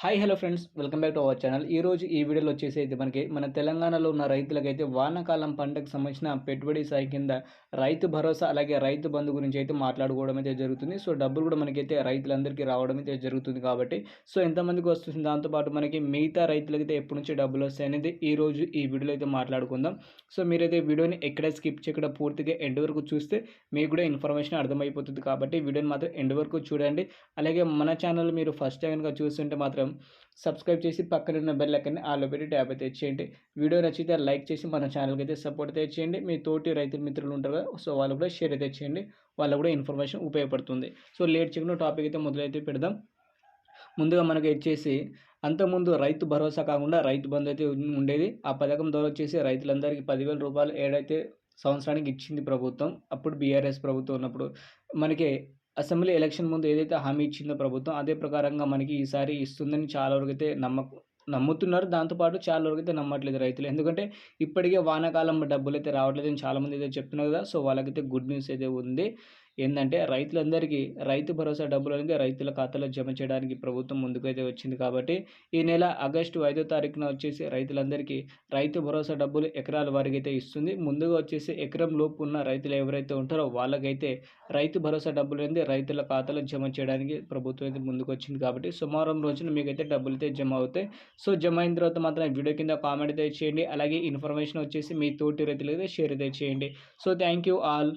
Hi hello friends welcome back to our channel ఈ రోజు ఈ వీడియోలో వచ్చేసి అయితే మనకి మన తెలంగాణలో ఉన్న రైతులకైతే వానాకాలం పంటకు సంబంధించిన పెట్టుబడి సాయి కింద రైతు భరోసా అలాగే రైతు బంధు గురించి అయితే మాట్లాడుకోవడం అయితే జరుగుతుంది. సో డబ్బులు కూడా మనకైతే రైతులందరికీ రావడం అయితే జరుగుతుంది కాబట్టి. సో ఎంతమందికి వస్తుంది? దాంతోపాటు మనకి మిగతా రైతులకైతే ఎప్పటి నుంచి డబ్బులు వస్తాయి అనేది ఈ రోజు ఈ వీడియోలో అయితే మాట్లాడుకుందాం. సో మీరైతే వీడియోని ఎక్కడ స్కిప్ చేయకుండా పూర్తిగా ఎండ్ వరకు చూస్తే మీకు కూడా ఇన్ఫర్మేషన్ అర్థమైపోతుంది కాబట్టి వీడియోని మాత్రం ఎండ్ వరకు చూడండి. అలాగే మన ఛానల్ మీరు ఫస్ట్ టైం కనుక చూస్తుంటే మాత్రం సబ్స్క్రైబ్ చేసి పక్కన ఉన్న బెల్ ఐకాన్ని ఆలో పెట్టి ట్యాప్ అయితే చేయండి. వీడియో నచ్చితే లైక్ చేసి మన ఛానల్కి అయితే సపోర్ట్ అయితే చేయండి. మీ తోటి రైతు మిత్రులు ఉంటారు కదా సో వాళ్ళు కూడా షేర్ అయితే చేయండి. వాళ్ళకు కూడా ఇన్ఫర్మేషన్ ఉపయోగపడుతుంది. సో లేట్ చేయకుండా టాపిక్ అయితే మొదలైతే పెడదాం. ముందుగా మనకు వచ్చేసి అంతకుముందు రైతు భరోసా కాకుండా రైతు బంధు అయితే ఉండేది. ఆ పథకం ద్వారా వచ్చేసి రైతులందరికీ పదివేల రూపాయలు ఏడైతే సంవత్సరానికి ఇచ్చింది ప్రభుత్వం అప్పుడు బీఆర్ఎస్ ప్రభుత్వం ఉన్నప్పుడు. మనకి అసెంబ్లీ ఎలక్షన్ ముందు ఏదైతే హామీ ఇచ్చిందో ప్రభుత్వం అదే ప్రకారంగా మనకి ఈసారి ఇస్తుందని చాలా వరకు అయితే నమ్మకం నమ్ముతున్నారు. దాంతోపాటు చాలా వరకు అయితే నమ్మట్లేదు రైతులు. ఎందుకంటే ఇప్పటికే వానాకాలం డబ్బులు అయితే రావట్లేదు అని చాలామంది అయితే చెప్తున్నారు కదా. సో వాళ్ళకైతే గుడ్ న్యూస్ అయితే ఉంది. ఏంటంటే రైతులందరికీ రైతు భరోసా డబ్బులు అనేది రైతుల ఖాతాలో జమ చేయడానికి ప్రభుత్వం ముందుకైతే వచ్చింది కాబట్టి ఈ నెల ఆగస్టు ఐదో తారీఖున వచ్చేసి రైతులందరికీ రైతు భరోసా డబ్బులు ఎకరాల వారికి అయితే ఇస్తుంది. ముందుగా వచ్చేసి ఎకరం లోపు ఉన్న రైతులు ఎవరైతే ఉంటారో వాళ్ళకైతే రైతు భరోసా డబ్బులు అనేది రైతుల ఖాతాలో జమ చేయడానికి ప్రభుత్వం అయితే ముందుకు వచ్చింది కాబట్టి సోమవారం రోజున మీకైతే డబ్బులు అయితే జమ అవుతాయి. సో జమ అయిన తర్వాత మాత్రం వీడియో కింద కామెంట్ అయితే చేయండి. అలాగే ఇన్ఫర్మేషన్ వచ్చేసి మీ తోటి రైతులైతే షేర్ అయితే చేయండి. So thank you all.